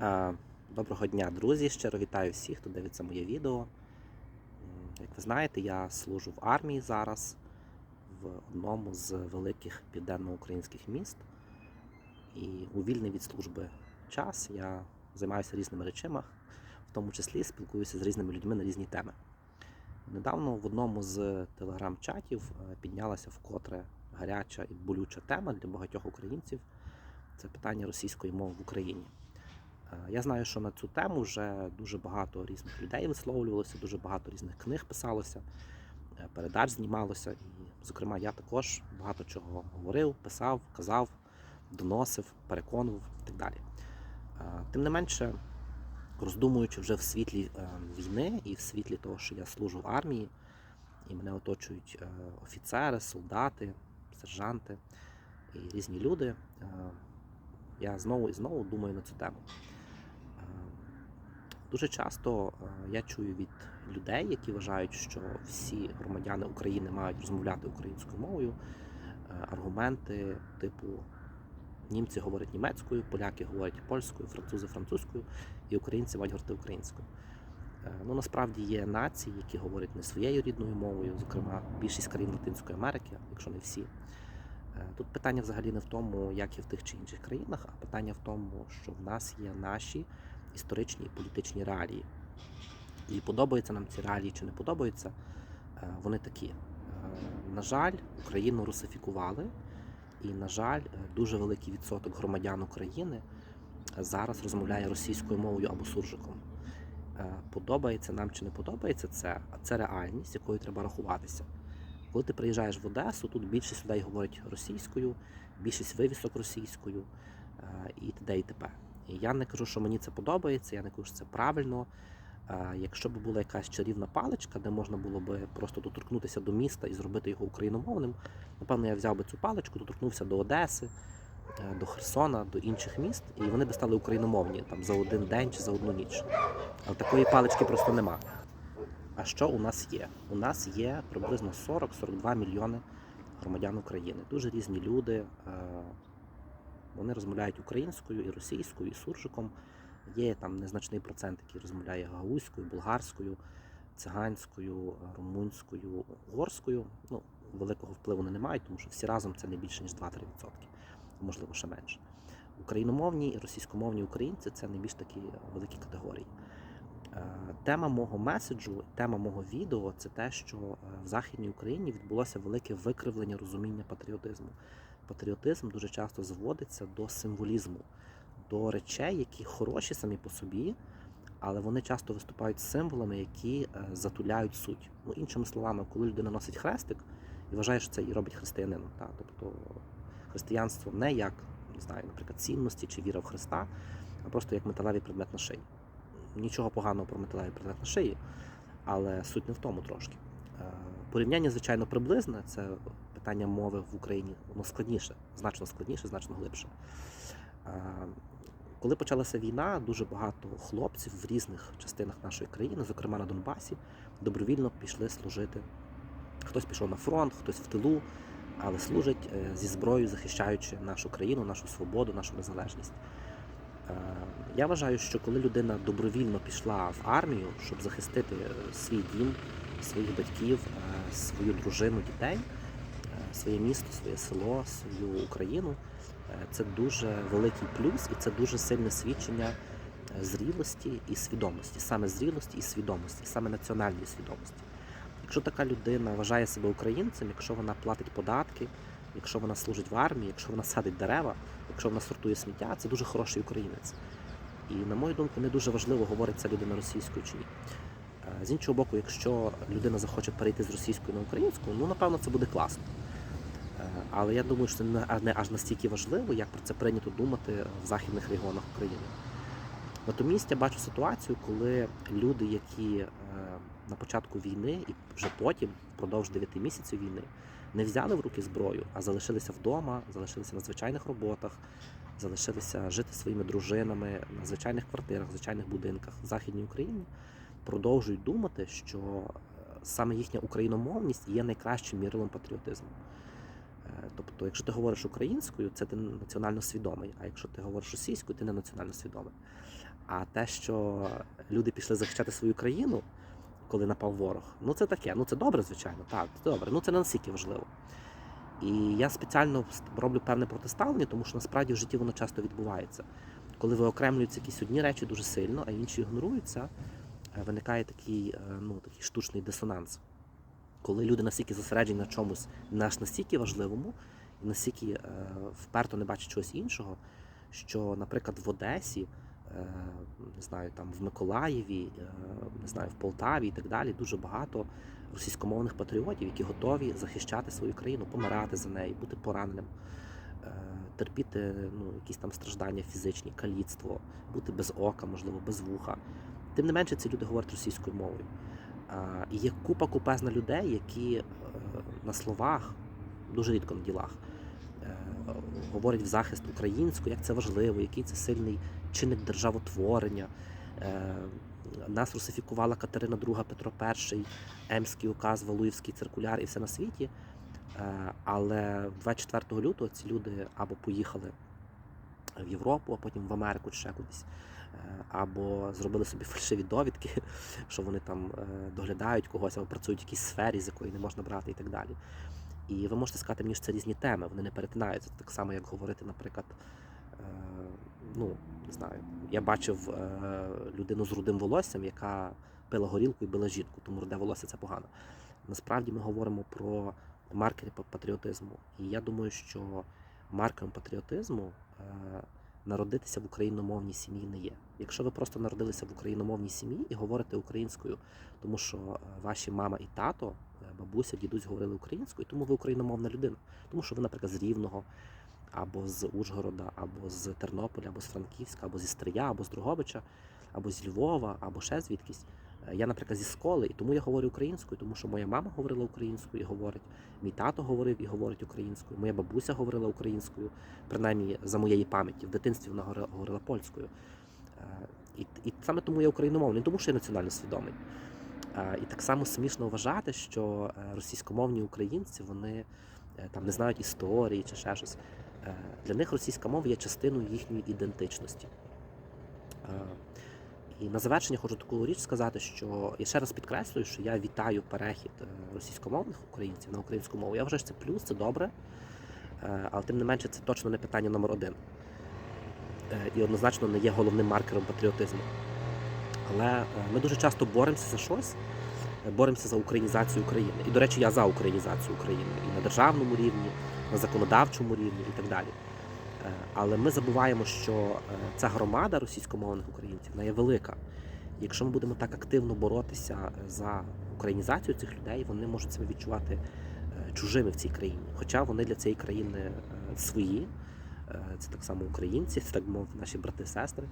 Е, Доброго дня, друзі! Щиро вітаю всіх, хто дивиться моє відео. Як ви знаєте, я служу в армії зараз в одному з великих південноукраїнських міст. І у вільний від служби час я займаюся різними речами, в тому числі спілкуюся з різними людьми на різні теми. Недавно в одному з телеграм-чатів е, піднялася вкотре гаряча і болюча тема для багатьох українців. Це питання російської мови в Україні. Е, Я знаю, що на цю тему вже дуже багато різних людей висловлювалося, дуже багато різних книг писалося, е, передач знімалося. І, зокрема, я також багато чого говорив, писав, казав, доносив, переконував і так далі. Е, Тим не менше, роздумуючи вже в світлі війни і в світлі того, що я служу в армії, і мене оточують офіцери, солдати, сержанти і різні люди, я знову і знову думаю на цю тему. Дуже часто е, я чую від людей, які вважають, що всі громадяни України мають розмовляти українською мовою, е, аргументи типу німці говорять німецькою, поляки говорять польською, французи французькою, і українці мають говорити українською. Е, Ну насправді є нації, які говорять не своєю рідною мовою, зокрема більшість країн Латинської Америки, якщо не всі. Тут питання взагалі не в тому, як є в тих чи інших країнах, а питання в тому, що в нас є наші історичні і політичні реалії. І подобаються нам ці реалії чи не подобаються, е, вони такі. Е, На жаль, Україну русифікували, і, на жаль, е, дуже великий відсоток громадян України зараз розмовляє російською мовою або суржиком. Подобається нам чи не подобається це, а це реальність, якою треба рахуватися. Коли ти приїжджаєш в Одесу, тут більшість людей говорить російською, більшість вивісок російською і т.д. і т.п. Я не кажу, що мені це подобається, я не кажу, що це правильно. Е, Якщо б була якась чарівна паличка, де можна було б просто доторкнутися до міста і зробити його україномовним, напевно, я взяв би цю паличку, доторкнувся до Одеси, е, до Херсона, до інших міст, і вони б стали україномовні там за один день чи за одну ніч. Але такої палички просто нема. А що у нас є? У нас є приблизно 40-42 мільйони громадян України. Дуже різні люди. Вони розмовляють українською і російською, і суржиком. Є там незначний процент, який розмовляє гаузькою, болгарською, циганською, румунською, угорською. Ну, великого впливу не мають, тому що всі разом це не більше ніж 2-3%, можливо, ще менше. Україномовні і російськомовні українці це найбільш такі великі категорії. Е, Тема мого меседжу, тема мого відео це те, що е, в Західній Україні відбулося велике викривлення розуміння патріотизму. Патріотизм дуже часто зводиться до символізму, до речей, які хороші самі по собі, але вони часто виступають символами, які е, затуляють суть. Ну, іншими словами, коли людина носить хрестик і вважає, що це і робить християнином. Та? Тобто християнство не як, не знаю, наприклад, цінності чи віра в Христа, а просто як металевий предмет на шиї нічого поганого про металевий предмет на шиї, але суть не в тому трошки. Е, Порівняння, звичайно, приблизне, це питання мови в Україні, воно складніше, значно складніше, значно глибше. Коли почалася війна, дуже багато хлопців в різних частинах нашої країни, зокрема на Донбасі, добровільно пішли служити. Хтось пішов на фронт, хтось в тилу, але служать е, зі зброєю, захищаючи нашу країну, нашу свободу, нашу незалежність. Е, Я вважаю, що коли людина добровільно пішла в армію, щоб захистити е, свій дім, своїх батьків, свою дружину, дітей, своє місто, своє село, свою Україну, е, це дуже великий плюс і це дуже сильне свідчення е, зрілості і свідомості, саме зрілості і свідомості, саме національної свідомості. Якщо така людина вважає себе українцем, якщо вона платить податки, якщо вона служить в армії, якщо вона садить дерева, якщо вона сортує сміття, це дуже хороший українець. І, на мою думку, не дуже важливо, говорить ця людина російською чи ні. Е, З іншого боку, якщо людина захоче перейти з російської на українську, ну напевно це буде класно. Е, Але я думаю, що це не- аж настільки важливо, як про це прийнято думати в західних регіонах України. Натомість я бачу ситуацію, коли люди, які е, на початку війни і вже потім, впродовж 9 місяців війни, не взяли в руки зброю, а залишилися вдома, залишилися на звичайних роботах, залишилися жити своїми дружинами на звичайних квартирах, звичайних будинках в Західній Україні, продовжують думати, що е, саме їхня україномовність є найкращим мірилом патріотизму. Тобто, якщо ти говориш українською, це ти національно свідомий, а якщо ти говориш російською, ти не національно свідомий. А те, що люди пішли захищати свою країну, коли напав ворог, ну це таке. Ну це добре, звичайно, так, добре. Ну це не настільки важливо. І я спеціально роблю певне протиставлення, тому що насправді в житті воно часто відбувається. Коли виокремлюються якісь одні речі дуже сильно, а інші ігноруються, е, виникає такий, е, ну, такий штучний дисонанс. Коли люди настільки зосереджені на чомусь наш настільки важливому, і настільки е, вперто не бачать чогось іншого, що, наприклад, в Одесі, е, не знаю, там в Миколаєві, е, не знаю, в Полтаві і так далі, дуже багато російськомовних патріотів, які готові захищати свою країну, помирати за неї, бути пораненим, е, терпіти ну, якісь там страждання фізичні, каліцтво, бути без ока, можливо, без вуха. Тим не менше, ці люди говорять російською мовою. Є купа купезна людей, які е, на словах, дуже рідко на ділах, е, говорять в захист української, як це важливо, який це сильний чинник державотворення. Е, Нас русифікувала Катерина II, Петро І, Емський указ, Валуївський циркуляр і все на світі. Але 24 лютого ці люди або поїхали в Європу, а потім в Америку чи ще кудись, або зробили собі фальшиві довідки, що вони там е, доглядають когось або працюють в якійсь сфері, з якої не можна брати, і так далі. І ви можете сказати мені, що це різні теми, вони не перетинаються. Так само, як говорити, наприклад, е, ну, не знаю, я бачив е, людину з рудим волоссям, яка пила горілку і била жінку, тому руде волосся це погано. Насправді ми говоримо про маркери патріотизму. І я думаю, що маркером патріотизму е, народитися в україномовній сім'ї не є. Якщо ви просто народилися в україномовній сім'ї і говорите українською, тому що е, ваші мама і тато, е, бабуся, дідусь говорили українською, тому ви україномовна людина. Тому що ви, наприклад, з Рівного, або з Ужгорода, або з Тернополя, або з Франківська, або зі Стрия, або з Другобича, або з Львова, або ще звідкись. Я, наприклад, зі школи, і тому я говорю українською, тому що моя мама говорила українською і говорить, мій тато говорив і говорить українською, моя бабуся говорила українською, принаймні за моєї пам'яті. В дитинстві вона говорила- польською. Е, І, і саме тому я україномовний, не тому що я національно свідомий. Е, І так само смішно вважати, що е, російськомовні українці вони там не знають історії чи ще щось. Для них російська мова є частиною їхньої ідентичності. І на завершення хочу таку річ сказати, що я ще раз підкреслюю, що я вітаю перехід е, російськомовних українців на українську мову. Я вважаю, що це плюс, це добре, Е, але тим не менше це точно не питання номер один. Е, І однозначно не є головним маркером патріотизму. Але ми дуже часто боремося за щось, боремося за українізацію України. І, до речі, я за українізацію України і на державному рівні, на законодавчому рівні і так далі. Е, Але ми забуваємо, що е, ця громада російськомовних українців вона є велика. Якщо ми будемо так активно боротися е, за українізацію цих людей, вони можуть себе відчувати чужими в цій країні. Хоча вони для цієї країни свої, це так само українці, це так мовити, наші брати і сестри.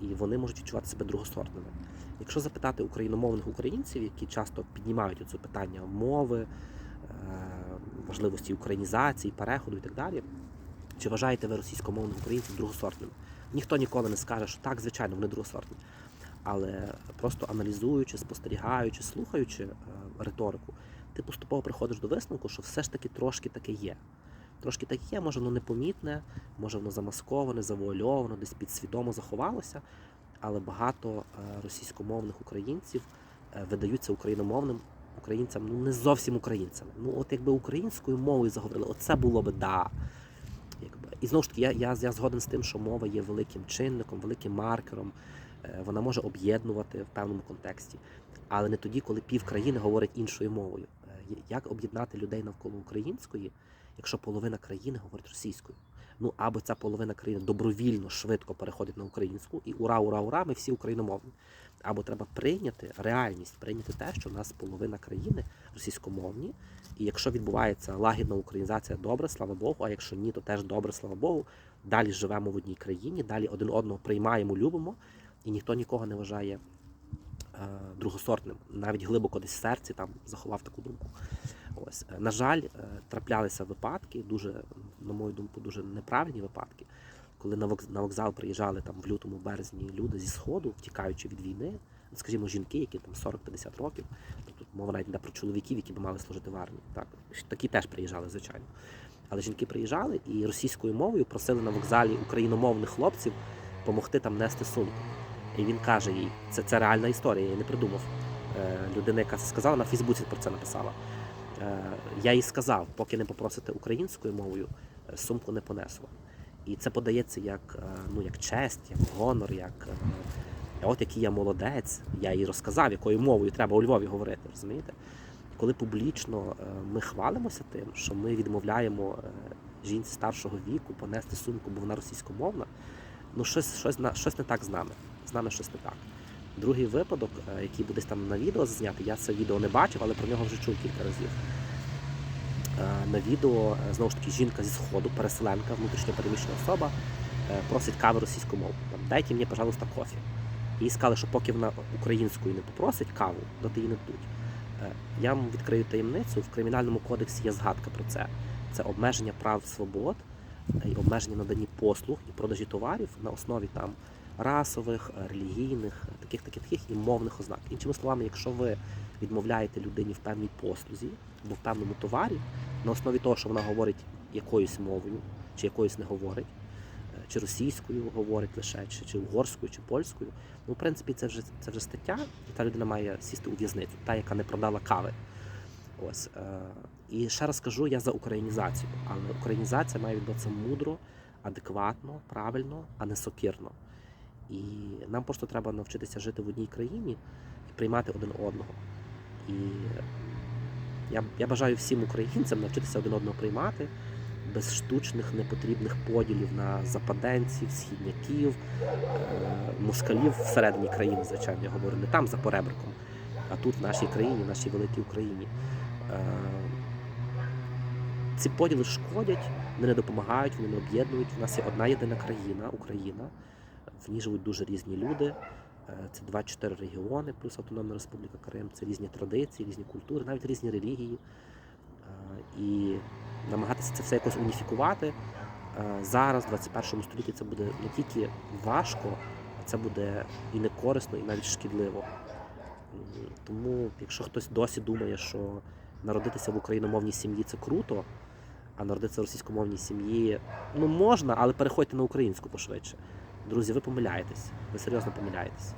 І вони можуть відчувати себе другосортними. Якщо запитати україномовних українців, які часто піднімають оце питання мови, важливості українізації, переходу і так далі, чи вважаєте ви російськомовних українців другосортними? Ніхто ніколи не скаже, що так, звичайно, вони другосортні. Але просто аналізуючи, спостерігаючи, слухаючи е, риторику, ти поступово приходиш до висновку, що все ж таки трошки таке є. Трошки таке є, може воно непомітне, може воно замасковане, завуальовано, десь підсвідомо заховалося, але багато е, російськомовних українців е, видаються україномовним українцям, ну не зовсім українцями. Ну, от якби українською мовою заговорили, оце було би да. І знову ж таки, я, я, я згоден з тим, що мова є великим чинником, великим маркером. Е, Вона може об'єднувати в певному контексті, але не тоді, коли пів країни говорить іншою мовою. Е, Як об'єднати людей навколо української, якщо половина країни говорить російською? Ну або ця половина країни добровільно швидко переходить на українську, і ура, ура, ура, ми всі україномовні. Або треба прийняти реальність, прийняти те, що в нас половина країни російськомовні, і якщо відбувається лагідна українізація, добре, слава Богу. А якщо ні, то теж добре, слава Богу. Далі живемо в одній країні, далі один одного приймаємо, любимо, і ніхто нікого не вважає е, другосортним. Навіть глибоко десь в серці там заховав таку думку. Ось Е, на жаль, е, траплялися випадки, дуже, на мою думку, дуже неправильні випадки, коли на вокз- на вокзал приїжджали там в лютому березні люди зі сходу, втікаючи від війни. Скажімо, жінки, які там 40-50 років, тобто мова навіть не про чоловіків, які б мали служити в армії. Так, такі теж приїжджали, звичайно. Але жінки приїжджали і російською мовою просили на вокзалі україномовних хлопців допомогти там нести сумку. І він каже їй, це, це реальна історія, я не придумав. Е, людина, яка це сказала, на Фейсбуці про це написала. Е, я їй сказав, поки не попросите українською мовою, е, сумку не понесу. вам». І це подається як, е, ну, як честь, як гонор, як от який я молодець. Я їй розказав, якою мовою треба у Львові говорити, розумієте? Коли публічно ми хвалимося тим, що ми відмовляємо жінці старшого віку понести сумку, бо вона російськомовна, ну щось, щось, щось не так з нами. З нами щось не так. Другий випадок, е, який буде там на відео знятий, я це відео не бачив, але про нього вже чув кілька разів. Е, На відео е, знову ж таки жінка зі сходу, переселенка, внутрішньо переміщена особа, просить кави російською мовою. Там, Дайте мені, пожалуйста, кофі. Їй сказали, що поки вона українською не попросить каву, доти її не дадуть. Я вам відкрию таємницю. В кримінальному кодексі є згадка про це. Це обмеження прав свобод і обмеження надані послуг і продажі товарів на основі там расових, е, релігійних, е, таких таких таких і мовних ознак. Іншими словами, якщо ви відмовляєте людині в певній послузі або в певному товарі, на основі того, що вона говорить якоюсь мовою, чи якоюсь не говорить, е, чи російською говорить лише, чи, чи угорською, чи польською, ну, в принципі, це вже це вже стаття, і та людина має сісти у в'язницю, та, яка не продала кави. Ось. І ще раз кажу, я за українізацію, але українізація має відбутися мудро, адекватно, правильно, а не сокирно. І нам просто треба навчитися жити в одній країні і приймати один одного. І я, я бажаю всім українцям навчитися один одного приймати без штучних непотрібних поділів на западенців, східняків, е, москалів всередині країни, звичайно, я говорю, не там за поребриком, а тут в нашій країні, в нашій великій Україні. Е, Ці поділи шкодять, вони не допомагають, вони не об'єднують. У нас є одна єдина країна, Україна. В ній живуть дуже різні люди. Е, Це 24 регіони, плюс Автономна Республіка Крим. Це різні традиції, різні культури, навіть різні релігії. Е, І намагатися це все якось уніфікувати. е, Зараз, в 21 столітті, це буде не тільки важко, а це буде і не корисно, і навіть шкідливо. Тому, якщо хтось досі думає, що народитися в україномовній сім'ї це круто, а народитися в російськомовній сім'ї ну можна, але переходьте на українську пошвидше. Друзі, ви помиляєтесь. Ви серйозно помиляєтесь.